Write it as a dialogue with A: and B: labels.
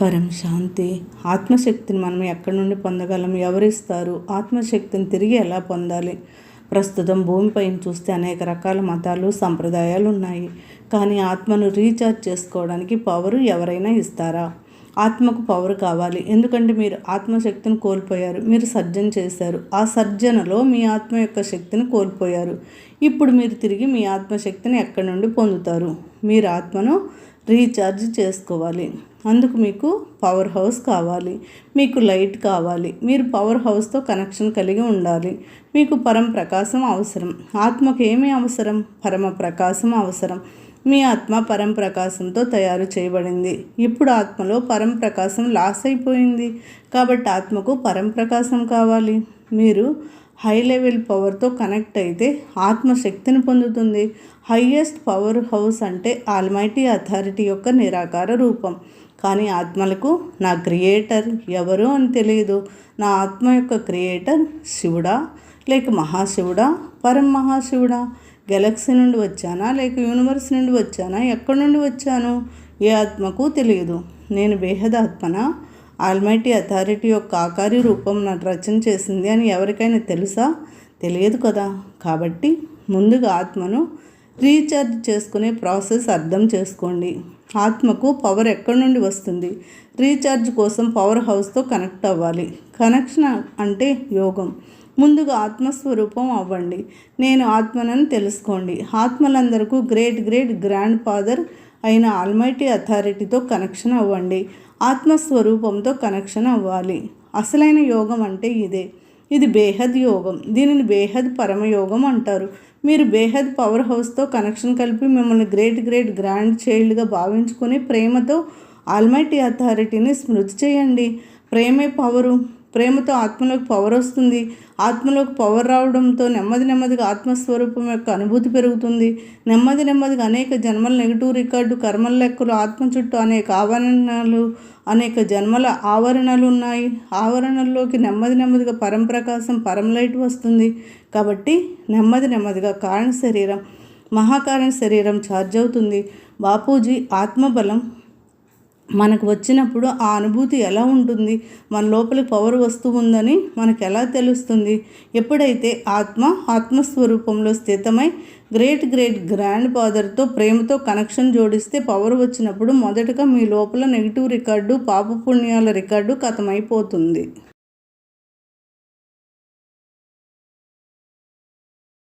A: పరం శాంతి. ఆత్మశక్తిని మనం ఎక్కడి నుండి పొందగలం? ఎవరిస్తారు ఆత్మశక్తిని తిరిగి ఎలా పొందాలి? ప్రస్తుతం భూమిపైన చూస్తే అనేక రకాల మతాలు సంప్రదాయాలు ఉన్నాయి. కానీ ఆత్మను రీఛార్జ్ చేసుకోవడానికి పవరు ఎవరైనా ఇస్తారా? ఆత్మకు పవర్ కావాలి. ఎందుకంటే మీరు ఆత్మశక్తిని కోల్పోయారు. మీరు సర్జన చేశారు. ఆ సర్జనలో మీ ఆత్మ యొక్క శక్తిని కోల్పోయారు. ఇప్పుడు మీరు తిరిగి మీ ఆత్మశక్తిని ఎక్కడి నుండి పొందుతారు? మీరు ఆత్మను రీఛార్జ్ చేసుకోవాలి. అందుకు మీకు పవర్ హౌస్ కావాలి. మీకు లైట్ కావాలి. మీరు పవర్ హౌస్తో కనెక్షన్ కలిగి ఉండాలి. మీకు పరం ప్రకాశం అవసరం. ఆత్మకు ఏమి అవసరం? పరమ ప్రకాశం అవసరం. మీ ఆత్మ పరం ప్రకాశంతో తయారు చేయబడింది. ఇప్పుడు ఆత్మలో పరంప్రకాశం లాస్ అయిపోయింది. కాబట్టి ఆత్మకు పరంప్రకాశం కావాలి. మీరు హై లెవెల్ పవర్తో కనెక్ట్ అయితే ఆత్మశక్తిని పొందుతుంది. హయ్యెస్ట్ పవర్ హౌస్ అంటే ఆల్మైటీ అథారిటీ యొక్క నిరాకార రూపం. కానీ ఆత్మలకు నా క్రియేటర్ ఎవరు అని తెలియదు నా ఆత్మ యొక్క క్రియేటర్ శివుడా లేక మహాశివుడా పరం మహాశివుడా గెలక్సీ నుండి వచ్చానా లేక యూనివర్స్ నుండి వచ్చానా? ఎక్కడి నుండి వచ్చాను? ఏ ఆత్మకు తెలియదు. నేను బేహదాత్మన? ఆల్మైటీ అథారిటీ యొక్క ఆకారి రూపం నా రచన చేసింది అని ఎవరికైనా తెలుసా? తెలియదు కదా. కాబట్టి ముందుగా ఆత్మను రీఛార్జ్ చేసుకునే ప్రాసెస్ అర్థం చేసుకోండి. ఆత్మకు పవర్ ఎక్కడి నుండి వస్తుంది? రీఛార్జ్ కోసం పవర్ హౌస్తో కనెక్ట్ అవ్వాలి. కనెక్షన్ అంటే యోగం. ముందుగా ఆత్మస్వరూపం అవ్వండి. నేను ఆత్మనని తెలుసుకోండి. ఆత్మలందరకు గ్రేట్ గ్రేట్ గ్రాండ్ ఫాదర్ అయిన ఆల్మైటీ అథారిటీతో కనెక్షన్ అవ్వండి. ఆత్మస్వరూపంతో కనెక్షన్ అవ్వాలి. అసలైన యోగం అంటే ఇదే. ఇది బేహద్ యోగం. దీనిని బేహద్ పరమయోగం అంటారు. మీరు బేహద్ పవర్ హౌస్తో కనెక్షన్ కలిపి మిమ్మల్ని గ్రేట్ గ్రేట్ గ్రాండ్ చైల్డ్గా భావించుకొని ప్రేమతో ఆల్మైటీ అథారిటీని స్మృతి చేయండి. ప్రేమే పవరు. ప్రేమతో ఆత్మలోకి పవర్ వస్తుంది. ఆత్మలోకి పవర్ రావడంతో నెమ్మది నెమ్మదిగా ఆత్మస్వరూపం యొక్క అనుభూతి పెరుగుతుంది. నెమ్మది నెమ్మదిగా అనేక జన్మల నెగిటివ్ రికార్డు కర్మల లెక్కలు ఆత్మ చుట్టూ అనేక ఆవరణలు అనేక జన్మల ఆవరణలు ఉన్నాయి. ఆవరణల్లోకి నెమ్మది నెమ్మదిగా పరంప్రకాశం పరం లైట్ వస్తుంది. కాబట్టి నెమ్మది నెమ్మదిగా కారణ శరీరం మహాకారణ శరీరం ఛార్జ్ అవుతుంది. బాపూజీ ఆత్మబలం మనకు వచ్చినప్పుడు ఆ అనుభూతి ఎలా ఉంటుంది? మన లోపలి పవర్ వస్తూ ఉందని మనకు ఎలా తెలుస్తుంది? ఎప్పుడైతే ఆత్మ ఆత్మస్వరూపంలో స్థితమై గ్రేట్ గ్రేట్ గ్రాండ్ ఫాదర్తో ప్రేమతో కనెక్షన్ జోడిస్తే పవర్ వచ్చినప్పుడు మొదటగా మీ లోపల నెగిటివ్ రికార్డు పాపపుణ్యాల రికార్డు కథమైపోతుంది.